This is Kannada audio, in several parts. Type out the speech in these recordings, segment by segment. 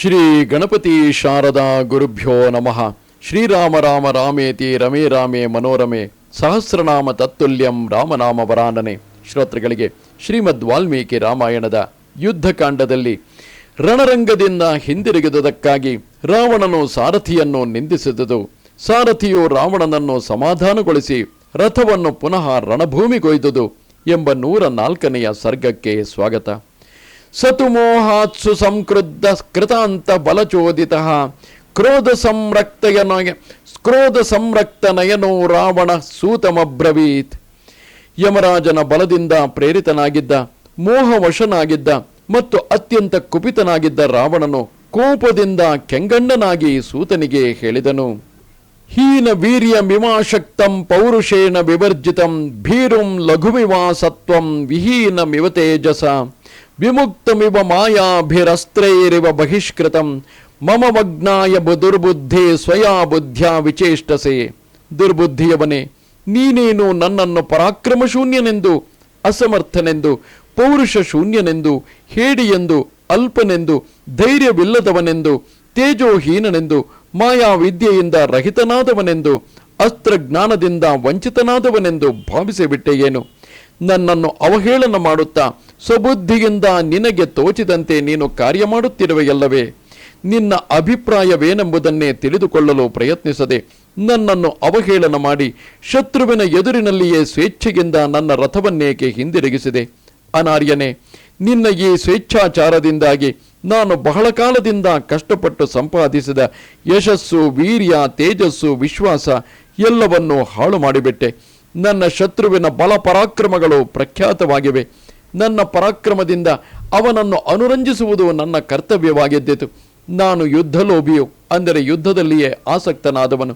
ಶ್ರೀ ಗಣಪತಿ ಶಾರದಾ ಗುರುಭ್ಯೋ ನಮಃ. ಶ್ರೀರಾಮ ರಾಮ ರಾಮೇತಿ ರಮೇ ರಾಮೇ ಮನೋರಮೆ. ಸಹಸ್ರನಾಮ ತತ್ತುಲ್ಯಂ ರಾಮನಾಮ ವರಾನನೆ. ಶ್ರೋತೃಗಳಿಗೆ ಶ್ರೀಮದ್ ವಾಲ್ಮೀಕಿ ರಾಮಾಯಣದ ಯುದ್ಧಕಾಂಡದಲ್ಲಿ ರಣರಂಗದಿಂದ ಹಿಂದಿರುಗಿದುದಕ್ಕಾಗಿ ರಾವಣನು ಸಾರಥಿಯನ್ನು ನಿಂದಿಸಿದುದು. ಸಾರಥಿಯು ರಾವಣನನ್ನು ಸಮಾಧಾನಗೊಳಿಸಿ ರಥವನ್ನು ಪುನಃ ರಣಭೂಮಿಗೊಯ್ದುದು ಎಂಬ ನೂರ ನಾಲ್ಕನೆಯ ಸರ್ಗಕ್ಕೆ ಸ್ವಾಗತ. ಸತುಮೋಹಾತ್ಸು ಸಂಕೃದ್ಧ ಕೃತಾಂತ ಬಲಚೋದಿತ. ಕ್ರೋಧ ಸಂರಕ್ತಯನಯ ಕ್ರೋಧ ಸಂರಕ್ತ ನಯನೋ ರಾವಣ ಸೂತಮಬ್ರವೀತ್. ಯಮರಾಜನ ಬಲದಿಂದ ಪ್ರೇರಿತನಾಗಿದ್ದ, ಮೋಹವಶನಾಗಿದ್ದ ಮತ್ತು ಅತ್ಯಂತ ಕುಪಿತನಾಗಿದ್ದ ರಾವಣನು ಕೋಪದಿಂದ ಕೆಂಗಣ್ಣನಾಗಿ ಸೂತನಿಗೆ ಹೇಳಿದನು. ಹೀನ ವೀರ್ಯ ಮಿಮಾಶಕ್ತಂ ಪೌರುಷೇಣ ವಿವರ್ಜಿತಂ ಭೀರುಂ ಲಘುಮಿವಾಸತ್ವಂ ವಿಹೀನ ಮಿವತೇಜಸ ತೇಜಸ. ವಿಮುಕ್ತಮಿವ ಮಾಯಾಭಿರಸ್ತ್ರೈರಿವ ಬಹಿಷ್ಕೃತಂ, ಮಮ ವಜ್ಞಾಯ ದುರ್ಬುದ್ಧಿ ಸ್ವಯಾ ಬುದ್ಧ್ಯ ವಿಚೇಷ್ಟಸೆ. ದುರ್ಬುದ್ಧಿಯವನೇ, ನೀನೇನು ನನ್ನನ್ನು ಪರಾಕ್ರಮಶೂನ್ಯನೆಂದು, ಅಸಮರ್ಥನೆಂದು ಪೌರುಷ ಶೂನ್ಯನೆಂದು ಹೇಡಿಯೆಂದು, ಅಲ್ಪನೆಂದು, ಧೈರ್ಯವಿಲ್ಲದವನೆಂದು, ತೇಜೋಹೀನನೆಂದು, ಮಾಯಾವಿದ್ಯೆಯಿಂದ ರಹಿತನಾದವನೆಂದು, ಅಸ್ತ್ರಜ್ಞಾನದಿಂದ ವಂಚಿತನಾದವನೆಂದು ಭಾವಿಸಿಬಿಟ್ಟೆಯೇನು ನನ್ನನ್ನು ಅವಹೇಳನ ಮಾಡುತ್ತಾ ಸ್ವಬುದ್ಧಿಯಿಂದ ನಿನಗೆ ತೋಚಿದಂತೆ ನೀನು ಕಾರ್ಯ ಮಾಡುತ್ತಿರುವೆಯಲ್ಲವೇ ನಿನ್ನ ಅಭಿಪ್ರಾಯವೇನೆಂಬುದನ್ನೇ ತಿಳಿದುಕೊಳ್ಳಲು ಪ್ರಯತ್ನಿಸದೆ ನನ್ನನ್ನು ಅವಹೇಳನ ಮಾಡಿ ಶತ್ರುವಿನ ಎದುರಿನಲ್ಲಿಯೇ ಸ್ವೇಚ್ಛೆಯಿಂದ ನನ್ನ ರಥವನ್ನೇಕೆ ಹಿಂದಿರುಗಿಸಿದೆ. ಅನಾರ್ಯನೇ, ನಿನ್ನ ಈ ಸ್ವೇಚ್ಛಾಚಾರದಿಂದಾಗಿ ನಾನು ಬಹಳ ಕಾಲದಿಂದ ಕಷ್ಟಪಟ್ಟು ಸಂಪಾದಿಸಿದ ಯಶಸ್ಸು, ವೀರ್ಯ, ತೇಜಸ್ಸು, ವಿಶ್ವಾಸ ಎಲ್ಲವನ್ನೂ ಹಾಳು ಮಾಡಿಬಿಟ್ಟೆ ನನ್ನ ಶತ್ರುವಿನ ಬಲ ಪರಾಕ್ರಮಗಳು ಪ್ರಖ್ಯಾತವಾಗಿವೆ. ನನ್ನ ಪರಾಕ್ರಮದಿಂದ ಅವನನ್ನು ಅನುರಂಜಿಸುವುದು ನನ್ನ ಕರ್ತವ್ಯವಾಗಿದ್ದಿತು. ನಾನು ಯುದ್ಧಲೋಭಿಯು, ಅಂದರೆ ಯುದ್ಧದಲ್ಲಿಯೇ ಆಸಕ್ತನಾದವನು.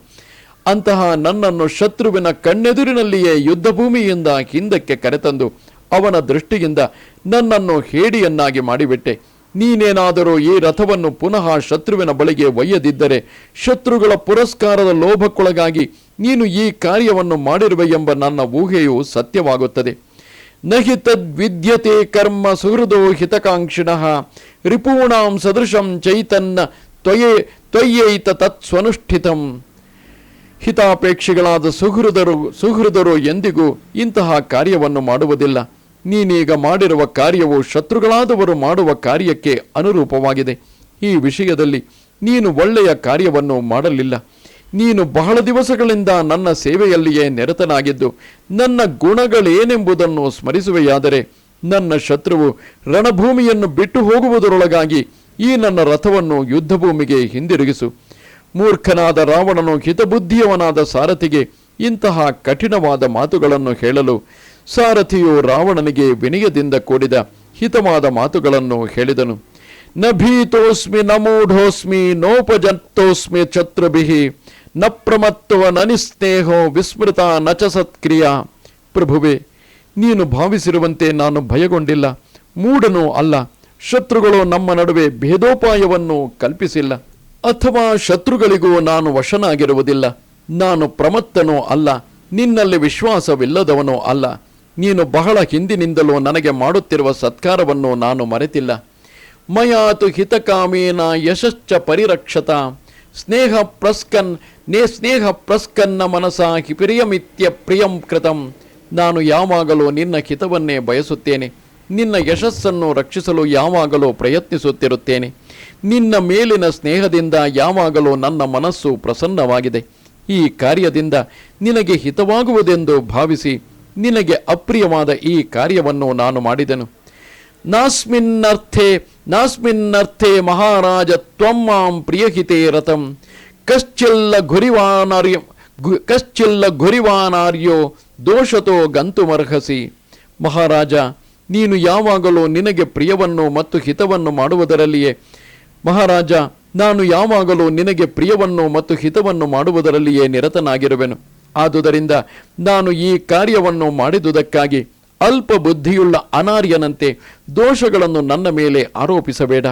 ಅಂತಹ ನನ್ನನ್ನು ಶತ್ರುವಿನ ಕಣ್ಣೆದುರಿನಲ್ಲಿಯೇ ಯುದ್ಧ ಭೂಮಿಯಿಂದ ಹಿಂದಕ್ಕೆ ಕರೆತಂದು ಅವನ ದೃಷ್ಟಿಯಿಂದ ನನ್ನನ್ನು ಹೇಡಿಯನ್ನಾಗಿ ಮಾಡಿಬಿಟ್ಟೆ. ನೀನೇನಾದರೂ ಈ ರಥವನ್ನು ಪುನಃ ಶತ್ರುವಿನ ಬಳಿಗೆ ಒಯ್ಯದಿದ್ದರೆ ಶತ್ರುಗಳ ಪುರಸ್ಕಾರದ ಲೋಭಕ್ಕೊಳಗಾಗಿ ನೀನು ಈ ಕಾರ್ಯವನ್ನು ಮಾಡಿರುವೆ ಎಂಬ ನನ್ನ ಊಹೆಯು ಸತ್ಯವಾಗುತ್ತದೆ. ನಹಿ ತದ್ವಿದ್ಯತೆ ಕರ್ಮ ಸುಹೃದೋ ಹಿತಕಾಂಕ್ಷಿಣಃ. ರಿಪೂಣಾಂ ಸದೃಶಂ ಚೈತನ್ನ ತ್ವಯೇ ತ್ವಯ್ಯೈತ ತತ್ಸ್ವನುಷ್ಠಿತಂ. ಹಿತಾಪೇಕ್ಷಿಗಳಾದ ಸುಹೃದರು ಸುಹೃದರು ಎಂದಿಗೂ ಇಂತಹ ಕಾರ್ಯವನ್ನು ಮಾಡುವುದಿಲ್ಲ. ನೀನೀಗ ಮಾಡಿರುವ ಕಾರ್ಯವು ಶತ್ರುಗಳಾದವರು ಮಾಡುವ ಕಾರ್ಯಕ್ಕೆ ಅನುರೂಪವಾಗಿದೆ. ಈ ವಿಷಯದಲ್ಲಿ ನೀನು ಒಳ್ಳೆಯ ಕಾರ್ಯವನ್ನು ಮಾಡಲಿಲ್ಲ. ನೀನು ಬಹಳ ದಿವಸಗಳಿಂದ ನನ್ನ ಸೇವೆಯಲ್ಲಿಯೇ ನಿರತನಾಗಿದ್ದು, ನನ್ನ ಗುಣಗಳೇನೆಂಬುದನ್ನು ಸ್ಮರಿಸುವೆಯಾದರೆ ನನ್ನ ಶತ್ರುವು ರಣಭೂಮಿಯನ್ನು ಬಿಟ್ಟು ಹೋಗುವುದರೊಳಗಾಗಿ ಈ ನನ್ನ ರಥವನ್ನು ಯುದ್ಧಭೂಮಿಗೆ ಹಿಂದಿರುಗಿಸು. ಮೂರ್ಖನಾದ ರಾವಣನು ಹಿತಬುದ್ಧಿಯವನಾದ ಸಾರಥಿಗೆ ಇಂತಹ ಕಠಿಣವಾದ ಮಾತುಗಳನ್ನು ಹೇಳಲು ಸಾರಥಿಯು ರಾವಣನಿಗೆ ವಿನಯದಿಂದ ಕೂಡಿದ ಹಿತವಾದ ಮಾತುಗಳನ್ನು ಹೇಳಿದನು. ನ ಭೀತೋಸ್ಮಿ ನ ಮೂಢೋಸ್ಮಿ ನೋಪಜತ್ತೋಸ್ಮಿ ಶತ್ರುಭಿಹಿ ನ ಪ್ರಮತ್ತವ ನನಿಸ್ನೇಹೋ ವಿಸ್ಮೃತ ನಚ ಸತ್ಕ್ರಿಯಾ. ಪ್ರಭುವೆ, ನೀನು ಭಾವಿಸಿರುವಂತೆ ನಾನು ಭಯಗೊಂಡಿಲ್ಲ. ಮೂಢನೂ ಅಲ್ಲ. ಶತ್ರುಗಳು ನಮ್ಮ ನಡುವೆ ಭೇದೋಪಾಯವನ್ನು ಕಲ್ಪಿಸಿಲ್ಲ. ಅಥವಾ ಶತ್ರುಗಳಿಗೂ ನಾನು ವಶನಾಗಿರುವುದಿಲ್ಲ. ನಾನು ಪ್ರಮತ್ತನೂ ಅಲ್ಲ. ನಿನ್ನಲ್ಲಿ ವಿಶ್ವಾಸವಿಲ್ಲದವನೂ ಅಲ್ಲ. ನೀನು ಬಹಳ ಹಿಂದಿನಿಂದಲೂ ನನಗೆ ಮಾಡುತ್ತಿರುವ ಸತ್ಕಾರವನ್ನು ನಾನು ಮರೆತಿಲ್ಲ. ಮಯಾತು ಹಿತಕಾಮೇನ ಯಶಶ್ಚ ಪರಿರಕ್ಷತ. ಸ್ನೇಹ ಪ್ರಸ್ಕನ್, ನೇ ಸ್ನೇಹ ಪ್ರಸ್ಕನ್ನ ಮನಸ ಹಿಪಿರಿಯಮಿತ್ಯ ಪ್ರಿಯಂ ಕೃತಂ. ನಾನು ಯಾವಾಗಲೂ ನಿನ್ನ ಹಿತವನ್ನೇ ಬಯಸುತ್ತೇನೆ. ನಿನ್ನ ಯಶಸ್ಸನ್ನು ರಕ್ಷಿಸಲು ಯಾವಾಗಲೂ ಪ್ರಯತ್ನಿಸುತ್ತಿರುತ್ತೇನೆ. ನಿನ್ನ ಮೇಲಿನ ಸ್ನೇಹದಿಂದ ಯಾವಾಗಲೂ ನನ್ನ ಮನಸ್ಸು ಪ್ರಸನ್ನವಾಗಿದೆ. ಈ ಕಾರ್ಯದಿಂದ ನಿನಗೆ ಹಿತವಾಗುವುದೆಂದು ಭಾವಿಸಿ ನಿನಗೆ ಅಪ್ರಿಯವಾದ ಈ ಕಾರ್ಯವನ್ನು ನಾನು ಮಾಡಿದೆನು. ನಾಸ್ಮಿನ್ನರ್ಥೆ ನಾಸ್ಮಿನ್ನರ್ಥೆ ಮಹಾರಾಜ ತ್ವಮ್ಮಾಂ ಪ್ರಿಯಹಿತೆ ರಥಂ. ಕಶ್ಚಿಲ್ಲ ಘುರಿವಾನಾರ್ಯ ಕಶ್ಚಿಲ್ಲ ಘುರಿವಾನಾರ್ಯೋ ದೋಷತೋ ಗಂತುಮರ್ಹಸಿ. ಮಹಾರಾಜ, ನೀನು ಯಾವಾಗಲೂ ನಿನಗೆ ಪ್ರಿಯವನ್ನು ಮತ್ತು ಹಿತವನ್ನು ಮಾಡುವುದರಲ್ಲಿಯೇ. ಮಹಾರಾಜ, ನಾನು ಯಾವಾಗಲೂ ನಿನಗೆ ಪ್ರಿಯವನ್ನು ಮತ್ತು ಹಿತವನ್ನು ಮಾಡುವುದರಲ್ಲಿಯೇ ನಿರತನಾಗಿರುವೆನು. ಆದುದರಿಂದ ನಾನು ಈ ಕಾರ್ಯವನ್ನು ಮಾಡಿದುದಕ್ಕಾಗಿ ಅಲ್ಪ ಬುದ್ಧಿಯುಳ್ಳ ಅನಾರ್ಯನಂತೆ ದೋಷಗಳನ್ನು ನನ್ನ ಮೇಲೆ ಆರೋಪಿಸಬೇಡ.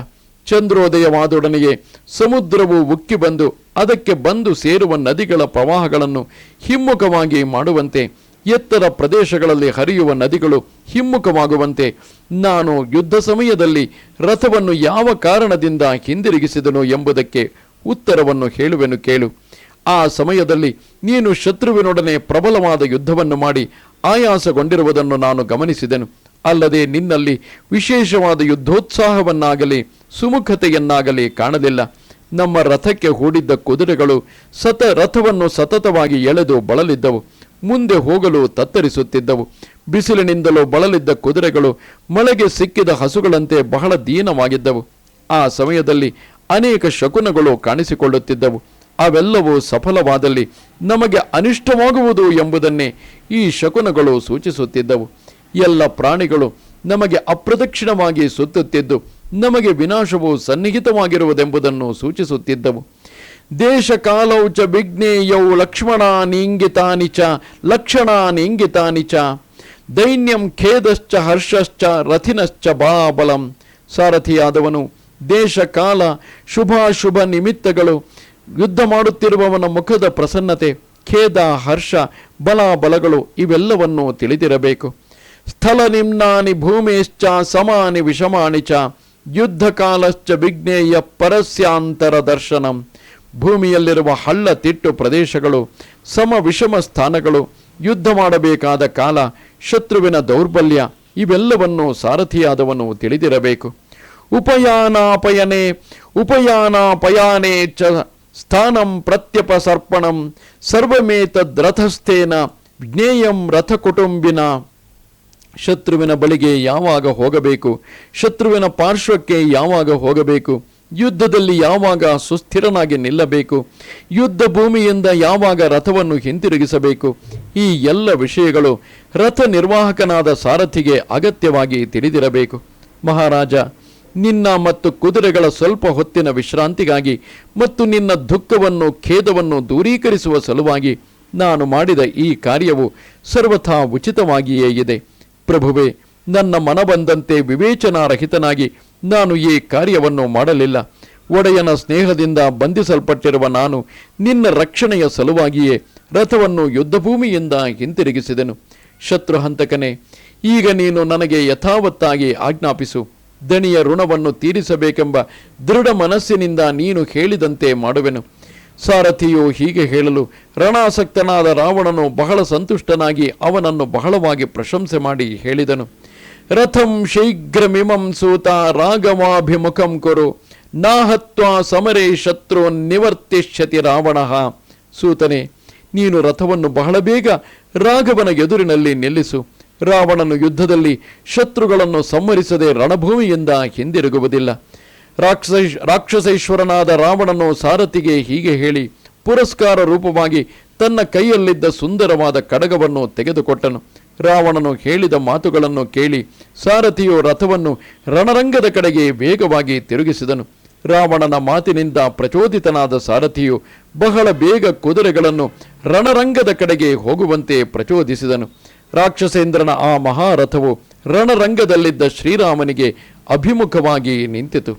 ಚಂದ್ರೋದಯವಾದೊಡನೆಯೇ ಸಮುದ್ರವು ಉಕ್ಕಿ ಬಂದು ಅದಕ್ಕೆ ಬಂದು ಸೇರುವ ನದಿಗಳ ಪ್ರವಾಹಗಳನ್ನು ಹಿಮ್ಮುಖವಾಗಿ ಮಾಡುವಂತೆ, ಎತ್ತರ ಪ್ರದೇಶಗಳಲ್ಲಿ ಹರಿಯುವ ನದಿಗಳು ಹಿಮ್ಮುಖವಾಗುವಂತೆ ನಾನು ಯುದ್ಧ ಸಮಯದಲ್ಲಿ ರಥವನ್ನು ಯಾವ ಕಾರಣದಿಂದ ಹಿಂದಿರುಗಿಸಿದನು ಎಂಬುದಕ್ಕೆ ಉತ್ತರವನ್ನು ಹೇಳುವೆನು ಕೇಳು. ಆ ಸಮಯದಲ್ಲಿ ನೀನು ಶತ್ರುವಿನೊಡನೆ ಪ್ರಬಲವಾದ ಯುದ್ಧವನ್ನು ಮಾಡಿ ಆಯಾಸಗೊಂಡಿರುವುದನ್ನು ನಾನು ಗಮನಿಸಿದೆನು. ಅಲ್ಲದೆ ನಿನ್ನಲ್ಲಿ ವಿಶೇಷವಾದ ಯುದ್ಧೋತ್ಸಾಹವನ್ನಾಗಲಿ, ಸುಮುಖತೆಯನ್ನಾಗಲಿ ಕಾಣಲಿಲ್ಲ. ನಮ್ಮ ರಥಕ್ಕೆ ಹೂಡಿದ್ದ ಕುದುರೆಗಳು ಸತ ರಥವನ್ನು ಸತತವಾಗಿ ಎಳೆದು ಬಳಲಿದ್ದವು. ಮುಂದೆ ಹೋಗಲು ತತ್ತರಿಸುತ್ತಿದ್ದವು. ಬಿಸಿಲಿನಿಂದಲೂ ಬಳಲಿದ್ದ ಕುದುರೆಗಳು ಮಳೆಗೆ ಸಿಕ್ಕಿದ ಹಸುಗಳಂತೆ ಬಹಳ ದೀನವಾಗಿದ್ದವು. ಆ ಸಮಯದಲ್ಲಿ ಅನೇಕ ಶಕುನಗಳು ಕಾಣಿಸಿಕೊಳ್ಳುತ್ತಿದ್ದವು. ಅವೆಲ್ಲವೂ ಸಫಲವಾದಲ್ಲಿ ನಮಗೆ ಅನಿಷ್ಟವಾಗುವುದು ಎಂಬುದನ್ನೇ ಈ ಶಕುನಗಳು ಸೂಚಿಸುತ್ತಿದ್ದವು. ಎಲ್ಲ ಪ್ರಾಣಿಗಳು ನಮಗೆ ಅಪ್ರದಕ್ಷಿಣವಾಗಿ ಸುತ್ತುತ್ತಿದ್ದು, ನಮಗೆ ವಿನಾಶವು ಸನ್ನಿಹಿತವಾಗಿರುವುದೆಂಬುದನ್ನು ಸೂಚಿಸುತ್ತಿದ್ದವು. ದೇಶ ಕಾಲೌಚ ಚ ವಿಘ್ನೇಯೌ ಲಕ್ಷ್ಮಣಾನಿಂಗಿತಾನಿ ಚ ಲಕ್ಷಣಾನಿಂಗಿತಾನಿ ಚ, ದೈನ್ಯಂ ಖೇದಶ್ಚ ಹರ್ಷಶ್ಚ ರಥಿನಶ್ಚ ಬಾಬಲಂ. ಸಾರಥಿಯಾದವನು ದೇಶ ಕಾಲ ಶುಭಾಶುಭ ನಿಮಿತ್ತಗಳು ಯುದ್ಧ ಮಾಡುತ್ತಿರುವವನ ಮುಖದ ಪ್ರಸನ್ನತೆ, ಖೇದ, ಹರ್ಷ, ಬಲ, ಬಲಗಳು ಇವೆಲ್ಲವನ್ನು ತಿಳಿದಿರಬೇಕು. ಸ್ಥಳ ನಿಮ್ನಾನಿ ಭೂಮೇಶ್ಚ, ಸಮಾನಿ ವಿಷಮಾಣಿ ಚ, ಯುದ್ಧ ಕಾಲಶ್ಚ ವಿಘ್ನೇಯ ಪರಸ್ಯಾಂತರ ದರ್ಶನಂ. ಭೂಮಿಯಲ್ಲಿರುವ ಹಳ್ಳ ತಿಟ್ಟು ಪ್ರದೇಶಗಳು, ಸಮ ವಿಷಮ ಸ್ಥಾನಗಳು, ಯುದ್ಧ ಮಾಡಬೇಕಾದ ಕಾಲ, ಶತ್ರುವಿನ ದೌರ್ಬಲ್ಯ ಇವೆಲ್ಲವನ್ನು ಸಾರಥಿಯಾದವನು ತಿಳಿದಿರಬೇಕು. ಉಪಯಾನಾಪಯನೆ, ಉಪಯಾನಾಪಯಾನೇ ಚ ಸ್ಥಾನಂ ಪ್ರತ್ಯಪಸರ್ಪಣಂ ಸರ್ವಮೇತದ್ರಥಸ್ಥೇನ ಜ್ಞೇಯಂ ರಥ ಕುಟುಂಬಿನ ಶತ್ರುವಿನ ಬಳಿಗೆ ಯಾವಾಗ ಹೋಗಬೇಕು? ಶತ್ರುವಿನ ಪಾರ್ಶ್ವಕ್ಕೆ ಯಾವಾಗ ಹೋಗಬೇಕು? ಯುದ್ಧದಲ್ಲಿ ಯಾವಾಗ ಸುಸ್ಥಿರನಾಗಿ ನಿಲ್ಲಬೇಕು? ಯುದ್ಧ ಭೂಮಿಯಿಂದ ಯಾವಾಗ ರಥವನ್ನು ಹಿಂತಿರುಗಿಸಬೇಕು? ಈ ಎಲ್ಲ ವಿಷಯಗಳು ರಥ ನಿರ್ವಾಹಕನಾದ ಸಾರಥಿಗೆ ಅಗತ್ಯವಾಗಿ ತಿಳಿದಿರಬೇಕು. ಮಹಾರಾಜ ನಿನ್ನ ಮತ್ತು ಕುದುರೆಗಳ ಸ್ವಲ್ಪ ಹೊತ್ತಿನ ವಿಶ್ರಾಂತಿಗಾಗಿ ಮತ್ತು ನಿನ್ನ ದುಃಖವನ್ನು, ಖೇದವನ್ನು ದೂರೀಕರಿಸುವ ಸಲುವಾಗಿ ನಾನು ಮಾಡಿದ ಈ ಕಾರ್ಯವು ಸರ್ವಥಾ ಉಚಿತವಾಗಿಯೇ ಇದೆ. ಪ್ರಭುವೆ, ನನ್ನ ಮನಬಂದಂತೆ ವಿವೇಚನಾರಹಿತನಾಗಿ ನಾನು ಈ ಕಾರ್ಯವನ್ನು ಮಾಡಲಿಲ್ಲ. ಒಡೆಯನ ಸ್ನೇಹದಿಂದ ಬಂಧಿಸಲ್ಪಟ್ಟಿರುವ ನಾನು ನಿನ್ನ ರಕ್ಷಣೆಯ ಸಲುವಾಗಿಯೇ ರಥವನ್ನು ಯುದ್ಧಭೂಮಿಯಿಂದ ಹಿಂತಿರುಗಿಸಿದೆನು. ಶತ್ರುಹಂತಕನೇ, ಈಗ ನೀನು ನನಗೆ ಯಥಾವತ್ತಾಗಿ ಆಜ್ಞಾಪಿಸು. ದಣಿಯ ಋಣವನ್ನು ತೀರಿಸಬೇಕೆಂಬ ದೃಢ ಮನಸ್ಸಿನಿಂದ ನೀನು ಹೇಳಿದಂತೆ ಮಾಡುವೆನು. ಸಾರಥಿಯು ಹೀಗೆ ಹೇಳಲು, ರಣಾಸಕ್ತನಾದ ರಾವಣನು ಬಹಳ ಸಂತುಷ್ಟನಾಗಿ ಅವನನ್ನು ಬಹಳವಾಗಿ ಪ್ರಶಂಸೆ ಮಾಡಿ ಹೇಳಿದನು. ರಥಂ ಶೀಘ್ರಮಿಮಂ ಸೂತ ರಾಘವಾಭಿಮುಖಂ ಕೊರು. ನಾಹತ್ವ ಸಮರೇ ಶತ್ರು ನಿವರ್ತಿಷ್ಯತಿ ರಾವಣ. ಸೂತನೆ, ನೀನು ರಥವನ್ನು ಬಹಳ ಬೇಗ ರಾಘವನ ಎದುರಿನಲ್ಲಿ ನಿಲ್ಲಿಸು. ರಾವಣನು ಯುದ್ಧದಲ್ಲಿ ಶತ್ರುಗಳನ್ನು ಸಂಹರಿಸದೆ ರಣಭೂಮಿಯಿಂದ ಹಿಂದಿರುಗುವುದಿಲ್ಲ. ರಾಕ್ಷಸ, ರಾಕ್ಷಸೇಶ್ವರನಾದ ರಾವಣನು ಸಾರಥಿಗೆ ಹೀಗೆ ಹೇಳಿ, ಪುರಸ್ಕಾರ ರೂಪವಾಗಿ ತನ್ನ ಕೈಯಲ್ಲಿದ್ದ ಸುಂದರವಾದ ಕಡಗವನ್ನು ತೆಗೆದುಕೊಟ್ಟನು. ರಾವಣನು ಹೇಳಿದ ಮಾತುಗಳನ್ನು ಕೇಳಿ ಸಾರಥಿಯು ರಥವನ್ನು ರಣರಂಗದ ಕಡೆಗೆ ವೇಗವಾಗಿ ತಿರುಗಿಸಿದನು. ರಾವಣನ ಮಾತಿನಿಂದ ಪ್ರಚೋದಿತನಾದ ಸಾರಥಿಯು ಬಹಳ ಬೇಗ ಕುದುರೆಗಳನ್ನು ರಣರಂಗದ ಕಡೆಗೆ ಹೋಗುವಂತೆ ಪ್ರಚೋದಿಸಿದನು. ರಾಕ್ಷಸೇಂದ್ರನ ಆ ಮಹಾರಥವು ರಣರಂಗದಲ್ಲಿದ್ದ ಶ್ರೀರಾಮನಿಗೆ ಅಭಿಮುಖವಾಗಿ ನಿಂತಿತು.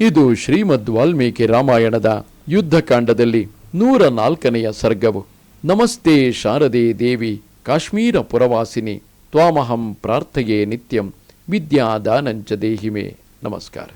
ಇದು ಶ್ರೀಮದ್ ವಾಲ್ಮೀಕಿ ರಾಮಾಯಣದ ಯುದ್ಧಕಾಂಡದಲ್ಲಿ ನೂರ ನಾಲ್ಕನೆಯ ಸರ್ಗವು. ನಮಸ್ತೆ ಶಾರದೆ ದೇವಿ, ಕಾಶ್ಮೀರ ಪುರವಾಸಿನಿ, ತ್ವಾಮಹಂ ಪ್ರಾರ್ಥೆಯೇ ನಿತ್ಯಂ, ವಿದ್ಯಾದಾನಂಚ ದೇಹಿಮೆ. ನಮಸ್ಕಾರ.